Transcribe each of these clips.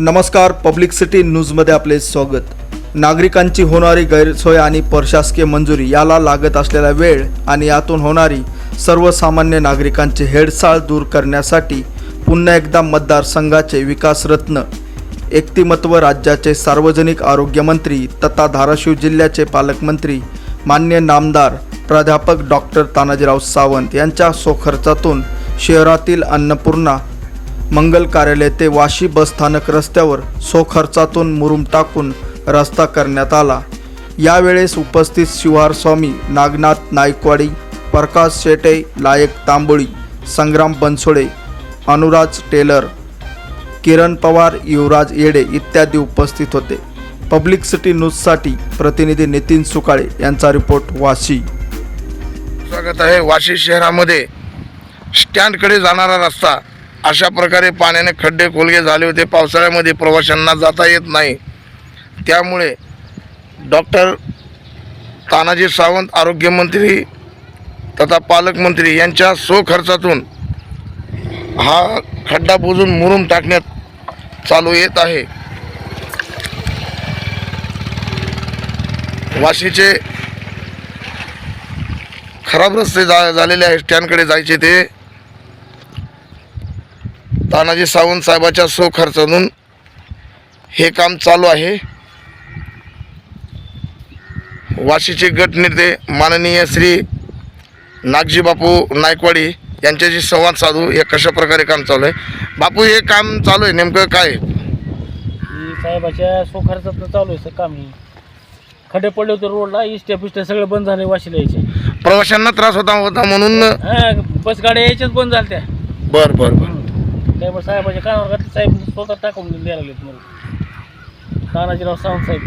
नमस्कार public city न्यूजमध्ये आपले स्वागत. नागरिकांची होणारी गैरसोय आणि प्रशासकीय मंजुरी याला लागत असलेला वेळ आणि यातून होणारी सर्वसामान्य नागरिकांची हेडसाळ दूर करण्यासाठी पुन्हा एकदा मतदारसंघाचे विकासरत्न व्यक्तिमत्व राज्याचे सार्वजनिक आरोग्यमंत्री तथा धाराशिव जिल्ह्याचे पालकमंत्री मान्य नामदार प्राध्यापक डॉक्टर तानाजीराव सावंत यांच्या सोखर्चातून शहरातील अन्नपूर्णा मंगल कार्यालय ते वाशी बसस्थानक रस्त्यावर सोखर्चातून मुरुम टाकून रस्ता करण्यात आला. यावेळेस उपस्थित शिवारस्वामी नागनाथ नायकवाडी प्रकाश शेटे लायक तांबोळी संग्राम बनसोडे अनुराज टेलर किरण पवार युवराज येडे इत्यादी उपस्थित होते. पब्लिक सिटी न्यूजसाठी प्रतिनिधी नितीन सुकाळे यांचा रिपोर्ट वाशी. स्वागत आहे. वाशी शहरामध्ये स्टँडकडे जाणारा रस्ता अशा प्रकारे पाण्याने खड्डे खोलगे झाले होते. पावसाळ्यामध्ये प्रवाशांना जाता येत नाही. त्यामुळे डॉक्टर तानाजी सावंत आरोग्यमंत्री तथा पालकमंत्री यांच्या सोखर्चातून हा खड्डा बुजून मुरून टाकण्यात चालू येत आहे. वाशीचे खराब रस्ते जा झालेले आहे स्टँडकडे जायचे ते तानाजी सावंत साहेबाच्या सो खर्चातून हे काम चालू आहे. वाशीचे गटनेते माननीय श्री नागजी बापू नायकवाडी यांच्याशी संवाद साधू. हे कशा प्रकारे काम चालू आहे? बापू हे काम चालू आहे. नेमकं काय? ही साहेबाच्या स्वखर्चातनं चालू आहे सर काम ही. खड्डे पडले होते रोडला इष्ट्या पिष्ट्या सगळे बंद झाले वाशीला यायचे. प्रवाशांना त्रास होता होता म्हणून हा बस गाड्या यायच्याच बंद झाल्या त्या बर बर बर. त्यामुळे साहेबाच्या कानावर घातले. साहेब स्वतः टाकून द्यायला लागलेत मला तानाजीराव सावंत साहेब.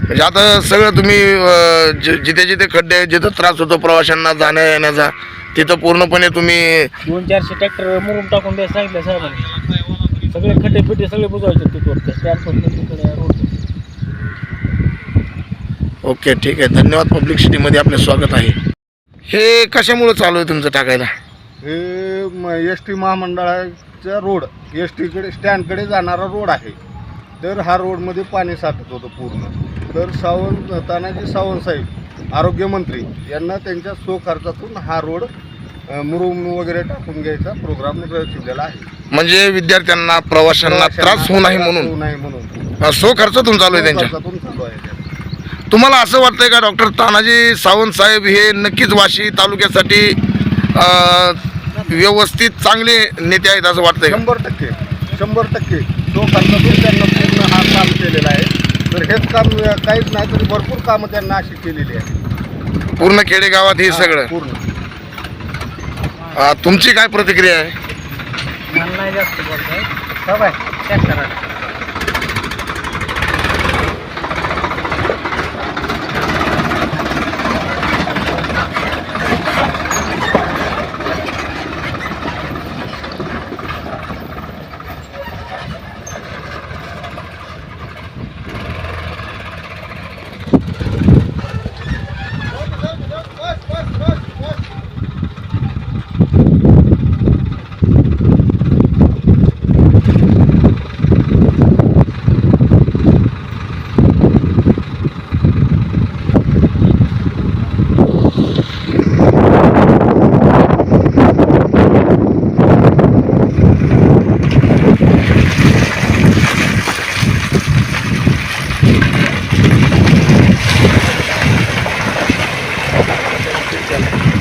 म्हणजे आता सगळं तुम्ही अं, जि- जिथे जिथे खड्डे आहेत जिथं त्रास होतो प्रवाशांना जाण्या येण्याचा तिथं पूर्णपणे तुम्ही दोन चारशे ट्रॅक्टर मुरुम टाकून द्यायला सांगितलं साहेबांनी. सगळे खड्डे फिड्डे सगळे बुजवायचे तिथवर त्या स्टँड तिकडे रोड ओके ठीक आहे. धन्यवाद. पब्लिक सिटीमध्ये आपले स्वागत आहे. हे कशामुळे चालू आहे तुमचं टाकायला? हे एस टी महामंडळाचा रोड एस टीकडे स्टँडकडे जाणारा रोड आहे. तर हा रोडमध्ये पाणी साठत होतं पूर्ण. तर सावंत तानाजी सावंत साहेब आरोग्यमंत्री यांना त्यांच्या स्वखर्चातून हा रोड मुरुम वगैरे टाकून घ्यायचा प्रोग्राम रचिलेला आहे. म्हणजे विद्यार्थ्यांना प्रवाशांना त्रास होऊ त्रास म्हणून? नये म्हणून. अं, सो खर्चातून चालू आहे त्यांच्या? स्वखर्चातून चालू आहे. तुम्हाला असं वाटतंय का डॉक्टर तानाजी सावंत साहेब हे नक्कीच वाशी तालुक्यासाठी अं, व्यवस्थित चांगले नेते आहेत असं वाटतंय. का शंभर टक्के शंभर टक्के. स्वखर्चातून त्यांना पूर्ण हा काम केलेला आहे. तर हेच काम अ, काहीच नाही तरी भरपूर कामं त्यांना अशी केलेली आहे पूर्ण खेडेगावात हे सगळं. पूर्ण. अं, तुमची काय प्रतिक्रिया आहे? मला नाही जास्त बोलत आहे ट्रॅक्टर চলো